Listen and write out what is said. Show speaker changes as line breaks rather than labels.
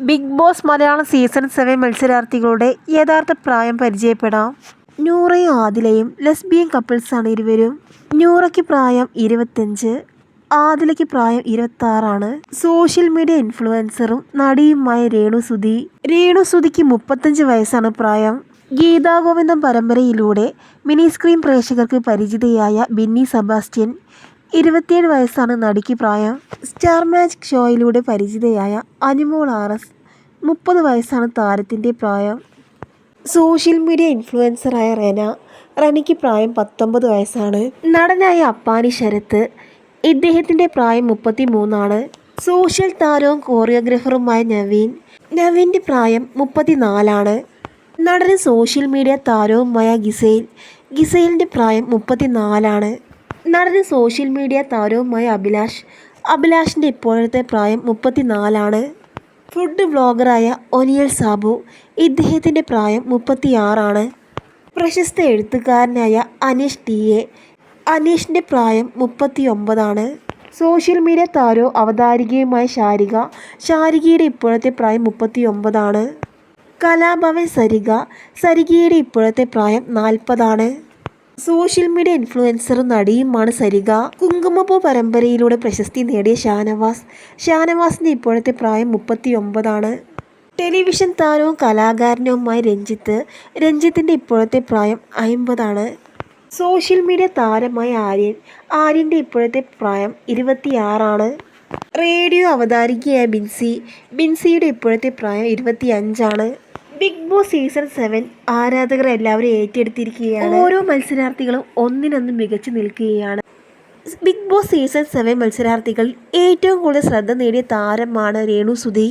Bigg Boss Malayalam season seven മത്സരാർത്ഥികളുടെ യഥാർത്ഥ പ്രായം പരിചയപ്പെടാം. നൂറയും ആദിലയും ലെസ്ബിയൻ കപ്പിൾസാണ് ഇരുവരും. നൂറയ്ക്ക് പ്രായം ഇരുപത്തഞ്ച് ആദിലയ്ക്ക് പ്രായം ഇരുപത്താറാണ്. സോഷ്യൽ മീഡിയ ഇൻഫ്ലുവൻസറും നടിയുമായ രേണു സുധി. രേണു സുധിക്ക് മുപ്പത്തഞ്ച് വയസ്സാണ് പ്രായം. ഗീതാഗോവിന്ദം പരമ്പരയിലൂടെ മിനി സ്ക്രീൻ പ്രേക്ഷകർക്ക് പരിചിതയായ ബിന്നി സെബാസ്റ്റ്യൻ. ഇരുപത്തിയേഴ് വയസ്സാണ് നടിക്ക് പ്രായം. സ്റ്റാർ മാജിക് ഷോയിലൂടെ പരിചിതയായ അനുമോൾ ആർ എസ് മുപ്പത് വയസ്സാണ് താരത്തിന്റെ പ്രായം. സോഷ്യൽ മീഡിയ ഇൻഫ്ലുവൻസറായ റെന റെനയ്ക്ക് പ്രായം പത്തൊമ്പത് വയസ്സാണ്. നടനായ അപ്പാനി ശരത്ത് ഇദ്ദേഹത്തിന്റെ പ്രായം മുപ്പത്തി മൂന്നാണ് സോഷ്യൽ താരവും കോറിയോഗ്രാഫറുമായ നവീൻ നവീന്റെ പ്രായം മുപ്പത്തിനാലാണ്. നടനും സോഷ്യൽ മീഡിയ താരവുമായ ഗിസൈൽ ഗിസൈലിന്റെ പ്രായം മുപ്പത്തിനാലാണ്. നടനും സോഷ്യൽ മീഡിയ താരവുമായ അഭിലാഷ്. അഭിലാഷിന്റെ ഇപ്പോഴത്തെ പ്രായം മുപ്പത്തിനാലാണ്. ഫുഡ് വ്ളോഗറായ ഒനിയൽ സാബു ഇദ്ദേഹത്തിന്റെ പ്രായം മുപ്പത്തിയാറാണ്. പ്രശസ്ത എഴുത്തുകാരനായ അനീഷ് ടി എ അനീഷിന്റെ പ്രായം മുപ്പത്തി ഒമ്പതാണ് സോഷ്യൽ മീഡിയ താരോ അവതാരികയുമായ ശാരിക ശാരികയുടെ ഇപ്പോഴത്തെ പ്രായം മുപ്പത്തി ഒമ്പതാണ് കലാഭവൻ സരിക സരികയുടെ ഇപ്പോഴത്തെ പ്രായം നാൽപ്പതാണ്. സോഷ്യൽ മീഡിയ ഇൻഫ്ലുവൻസറും നടിയുമാണ് സരിക കുങ്കുമപ്പൂ പരമ്പരയിലൂടെ പ്രശസ്തി നേടിയ ഷാനവാസ്. ഷാനവാസിന്റെ ഇപ്പോഴത്തെ പ്രായം മുപ്പത്തി ഒമ്പതാണ് ടെലിവിഷൻ താരവും കലാകാരനുമായ രഞ്ജിത്ത്. രഞ്ജിത്തിന്റെ ഇപ്പോഴത്തെ പ്രായം അമ്പതാണ് സോഷ്യൽ മീഡിയ താരമായ ആര്യൻ. ആര്യന്റെ ഇപ്പോഴത്തെ പ്രായം ഇരുപത്തിയാറാണ്. റേഡിയോ അവതാരികയായ ബിൻസി. ബിൻസിയുടെ ഇപ്പോഴത്തെ പ്രായം ഇരുപത്തി അഞ്ചാണ് ബിഗ് ബോസ് സീസൺ സെവൻ ആരാധകർ എല്ലാവരും ഏറ്റെടുത്തിരിക്കുകയാണ്. ഓരോ മത്സരാർത്ഥികളും ഒന്നിനൊന്ന് മികച്ചു നിൽക്കുകയാണ്. ബിഗ് ബോസ് സീസൺ സെവൻ മത്സരാർത്ഥികൾ ഏറ്റവും കൂടുതൽ ശ്രദ്ധ നേടിയ താരമാണ് രേണു സുധി.